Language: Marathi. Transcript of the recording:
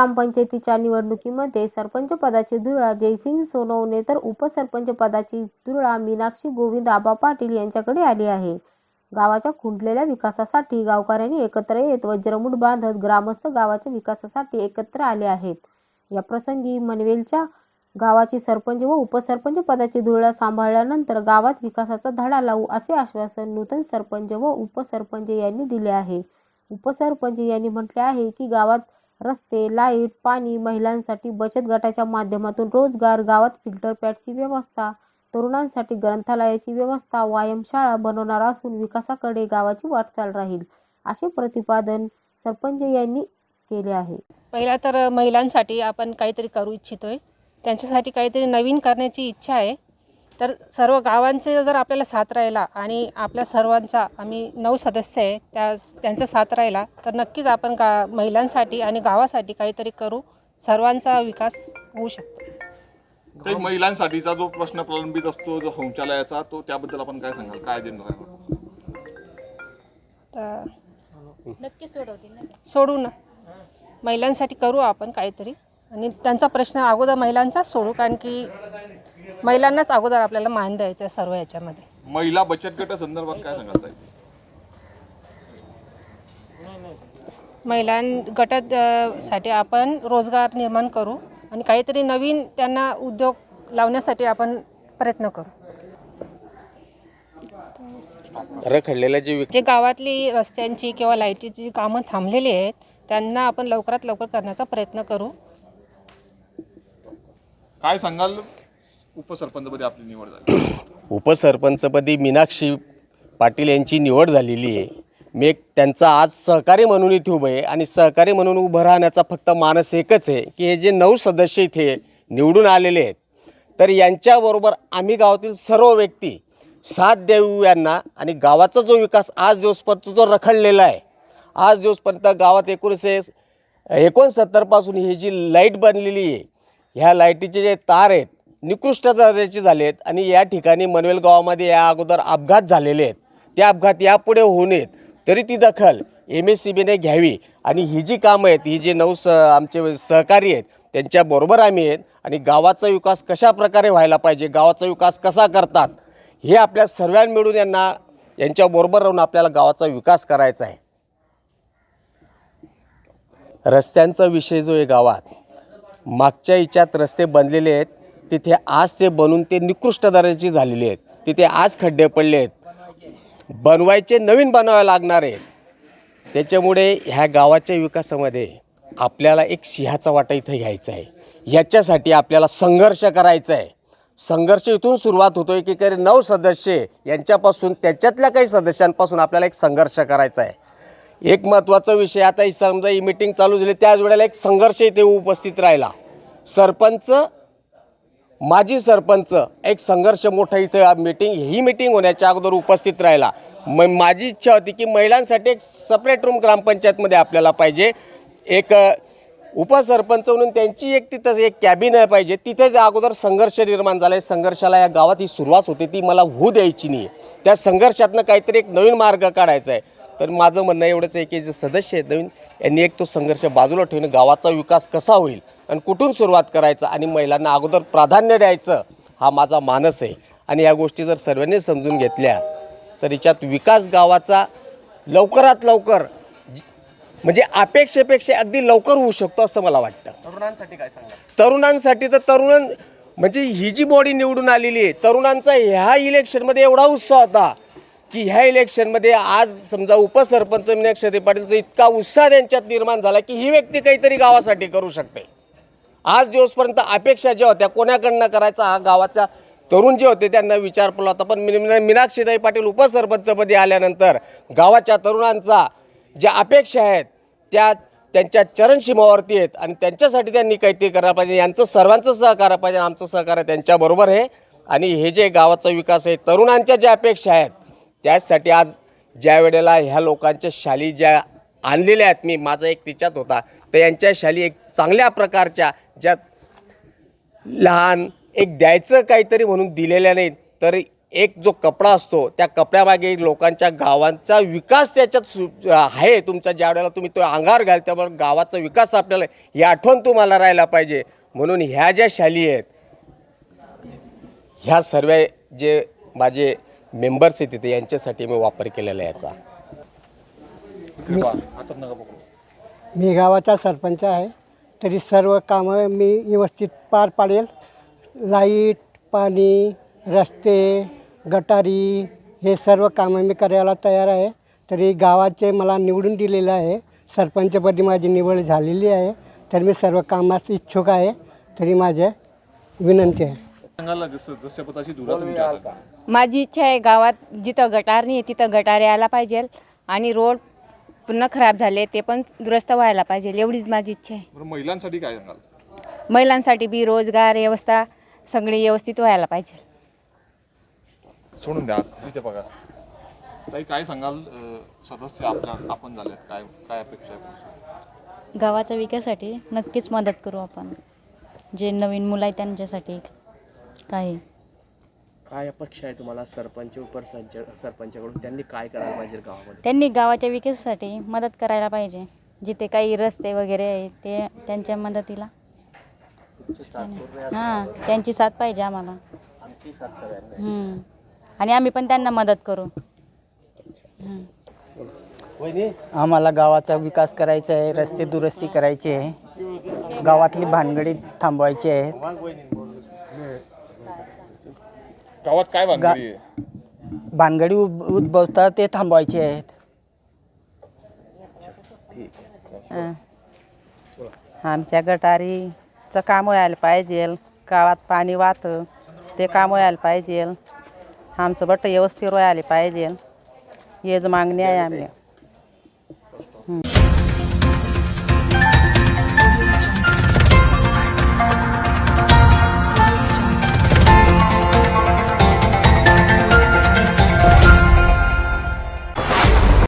ग्रामपंचायतीच्या निवडणुकीमध्ये सरपंच पदाची धुळा जयसिंग सोनवणे तर उपसरपंच पदाची धुळा मीनाक्षी गोविंद आबा पाटील यांच्याकडे आली आहे. गावाच्या खुंटलेल्या विकासासाठी गावकऱ्यांनी एकत्र येत वज्रमुठ बांधत ग्रामस्थ गावाच्या विकासासाठी एकत्र आले आहेत. या प्रसंगी मनवेलच्या गावाची सरपंच व उपसरपंच पदाची धुळा सांभाळल्यानंतर गावात विकासाचा धडा लावू असे आश्वासन नूतन सरपंच व उपसरपंच यांनी दिले आहे. उपसरपंच यांनी म्हटले आहे की गावात रस्ते लाइट पाणी महिलांसाठी बचत गटाच्या माध्यमातून रोजगार गावात फिल्टर पॅडची व्यवस्था तरुणांसाठी ग्रंथालयाची व्यवस्था व्यायामशाळा बनवणार असून विकासाकडे गावाची वाटचाल राहील असे प्रतिपादन सरपंच यांनी केले आहे. पहिला तर महिलांसाठी आपण काहीतरी करू इच्छितोय. त्यांच्यासाठी काहीतरी नवीन करण्याची इच्छा आहे. तर सर्व गावांचे जर आपल्याला साथ राहिला आणि आपल्या सर्वांचा आम्ही नऊ सदस्य आहे त्या त्यांचा साथ राहिला तर नक्कीच आपण गा महिलांसाठी आणि गावासाठी काहीतरी करू. सर्वांचा विकास होऊ शकतो. ते महिलांसाठीचा जो प्रश्न प्रलंबित असतो जो शौचालयाचा तो त्याबद्दल आपण काय सांगाल? काय देणार आहे? तर नक्की सोडवतील ना सोडू ना. महिलांसाठी करू आपण काहीतरी. आणि त्यांचा प्रश्न अगोदर महिलांचाच सोडू कारण की महिलांनाच अगोदर आपल्याला मान द्यायचं आहे सर्व याच्यामध्ये. महिला बचत गट संदर्भात काय सांगाल ताई? महिलां गटात अ, साठी आपण रोजगार निर्माण करू आणि काहीतरी नवीन त्यांना उद्योग लावण्यासाठी आपण प्रयत्न करू. रखडलेल्या जे जे गावातली रस्त्यांची किंवा लाईटीची कामं थांबलेली आहेत त्यांना आपण लवकरात लवकर करण्याचा प्रयत्न करू. काय सांगाल? उपसरपंचपदी आपली निवड झाली. उपसरपंचपदी मीनाक्षी पाटील यांची निवड झालेली आहे. मी एक त्यांचा आज सहकारी म्हणून इथे उभं आहे आणि सहकारी म्हणून उभं राहण्याचा फक्त मानस एकच आहे की हे जे नऊ सदस्य इथे निवडून आलेले आहेत तर यांच्याबरोबर आम्ही गावातील सर्व व्यक्ती साथ देऊ यांना आणि गावाचा जो विकास आज दिवसपर्यंत जो रखडलेला आहे आज दिवसपर्यंत गावात एकोणीसशे एकोणसत्तरपासून ही जी लाइट बनलेली आहे ह्या लाईटीचे जे तार आहेत निकृष्ट दर्जाचे झाले आहेत आणि या ठिकाणी मनवेल गावामध्ये या अगोदर अपघात झालेले आहेत. त्या अपघात यापुढे होऊ नयेत. तरी ती दखल एम एस सी बीने घ्यावी आणि ही जी कामं आहेत ही जे नऊ स आमचे सहकारी आहेत त्यांच्याबरोबर आम्ही आहेत आणि गावाचा विकास कशा प्रकारे व्हायला पाहिजे गावाचा विकास कसा करतात हे आपल्या सर्वां मिळून यांना यांच्याबरोबर राहून आपल्याला गावाचा विकास करायचा आहे. रस्त्यांचा विषय जो आहे गावात मागच्या हिच्यात रस्ते बनलेले आहेत. तिथे आज ते बनून ते निकृष्ट दर्जाचे झालेले आहेत. तिथे आज खड्डे पडले आहेत. बनवायचे नवीन बनवायला लागणार आहेत. त्याच्यामुळे ह्या गावाच्या विकासामध्ये आपल्याला एक सिंहाचा वाटा इथं घ्यायचा आहे. याच्यासाठी आपल्याला संघर्ष करायचा आहे. संघर्ष इथून सुरुवात होतो एकीकडे नऊ सदस्य यांच्यापासून त्याच्यातल्या काही सदस्यांपासून आपल्याला एक संघर्ष करायचा आहे. एक महत्त्वाचा विषय आता ही समजा ही मिटिंग चालू झाली त्याच वेळेला एक संघर्ष इथे उपस्थित राहिला. सरपंच माजी सरपंच एक संघर्ष मोठा इथं मीटिंग ही मीटिंग होण्याच्या अगोदर उपस्थित राहिला. म माझी इच्छा होती की महिलांसाठी एक सपरेट रूम ग्रामपंचायतमध्ये आपल्याला पाहिजे. एक उपसरपंच म्हणून त्यांची एक तिथं एक कॅबिन आहे पाहिजे. तिथे जे अगोदर संघर्ष निर्माण झाला. आहे संघर्षाला या गावात ही सुरुवात होती. ती मला होऊ द्यायची नाही त्या संघर्षातनं काहीतरी एक नवीन मार्ग काढायचा आहे. तर माझं म्हणणं एवढंच आहे की जे सदस्य आहेत नवीन यांनी एक तो संघर्ष बाजूला ठेवून गावाचा विकास कसा होईल? आणि कुठून सुरुवात करायचं आणि महिलांना अगोदर प्राधान्य द्यायचं हा माझा मानस आहे. आणि या गोष्टी जर सर्वांनी समजून घेतल्या तर याच्यात विकास गावाचा लवकरात लवकर म्हणजे अपेक्षेपेक्षा अगदी लवकर होऊ शकतो असं मला वाटतं. तरुणांसाठी काय सांगा तरुणांसाठी तर तरुणां म्हणजे ही जी बॉडी निवडून आलेली आहे तरुणांचा ह्या इलेक्शनमध्ये एवढा उत्साह होता की ह्या इलेक्शनमध्ये आज समजा उपसरपंच क्षते पाटीलचा इतका उत्साह त्यांच्यात निर्माण झाला की ही व्यक्ती काहीतरी गावासाठी करू शकते. आज दिवसपर्यंत अपेक्षा ज्या होत्या कोणाकडनं करायचा हा गावाच्या तरुण जे होते त्यांना विचारपला होता. पण मीना मीनाक्षीताई पाटील उपसरपंचपदी आल्यानंतर गावाच्या तरुणांचा ज्या अपेक्षा आहेत त्या त्यांच्या चरणसीमावरती आहेत आणि त्यांच्यासाठी त्यांनी काहीतरी करायला पाहिजे. यांचं सर्वांचं सहकार्य पाहिजे आमचं सहकार्य त्यांच्याबरोबर आहे. आणि हे जे गावाचा विकास आहे तरुणांच्या ज्या अपेक्षा आहेत त्याचसाठी आज ज्या वेळेला ह्या लोकांच्या शाली ज्या आणलेल्या आहेत मी माझा एक तिच्यात होता. तर यांच्या शाली एक चांगल्या प्रकारच्या ज्या लहान एक द्यायचं काहीतरी म्हणून दिलेल्या नाहीत तर एक जो कपडा असतो त्या कपड्यामागे लोकांच्या गावांचा विकास त्याच्यात सु आहे. तुमचा ज्या वेळेला तुम्ही तो अंगावर घाल त्यामुळे गावाचा विकास आपल्याला ही आठवण तुम्हाला राहायला पाहिजे. म्हणून ह्या ज्या शाली आहेत ह्या सर्व जे माझे मेंबर्स आहेत तिथे यांच्यासाठी मी वापर केलेला याचा. मी गावाचा सरपंच आहे. तरी सर्व कामं मी व्यवस्थित पार पाडेल. लाइट पाणी रस्ते गटारी हे सर्व कामं मी करायला तयार आहे. तरी गावाचे मला निवडून दिलेलं आहे. सरपंचपदी माझी निवड झालेली आहे. तर मी सर्व कामास इच्छुक आहे. तरी माझे विनंती जसं पदाची धुरा आहे. माझी इच्छा आहे गावात जिथं गटार नाही तिथं गटार यायला पाहिजे आणि रोड पुन्हा खराब झाले ते पण दुरुस्त व्हायला पाहिजे एवढीच माझी इच्छा आहे. बरं महिलांसाठी काय सांगाल? महिलांसाठी बी रोजगार व्यवस्था सगळी व्यवस्थित व्हायला पाहिजे. सोडून द्या इथे बघा. ताई काय सांगाल अं, सदस्य आपल्या आपण झालेत काय काय अपेक्षा आहे? गावाच्या विकासासाठी नक्कीच मदत करू आपण. जे नवीन मुलं आहेत त्यांच्यासाठी काही. काय अपेक्षा आहे तुम्हाला सरपंच उपसरपंच सरपंचाकडून? त्यांनी काय करायला पाहिजे गावामध्ये? त्यांनी गावाच्या विकासासाठी मदत करायला पाहिजे. जिथे काही रस्ते वगैरे आहे ते त्यांच्या मदतीला. हां त्यांची साथ पाहिजे आम्हाला. हम्म. आणि आम्ही पण त्यांना मदत करू. हम्म. आम्हाला गावाचा विकास करायचा आहे रस्ते दुरुस्ती करायची आहे. गावातली भानगडी थांबवायची आहेत. गावात काय भानगडी आहे? भानगडी उद उद्भवतात ते थांबवायचे आहेत. हं. आमच्या गटारीचं काम व्हायला पाहिजे गावात पाणी वाहतं ते काम व्हायला पाहिजे आमचं बट्ट व्यवस्थित व्हायला पाहिजे हेच मागणी आहे आम्ही.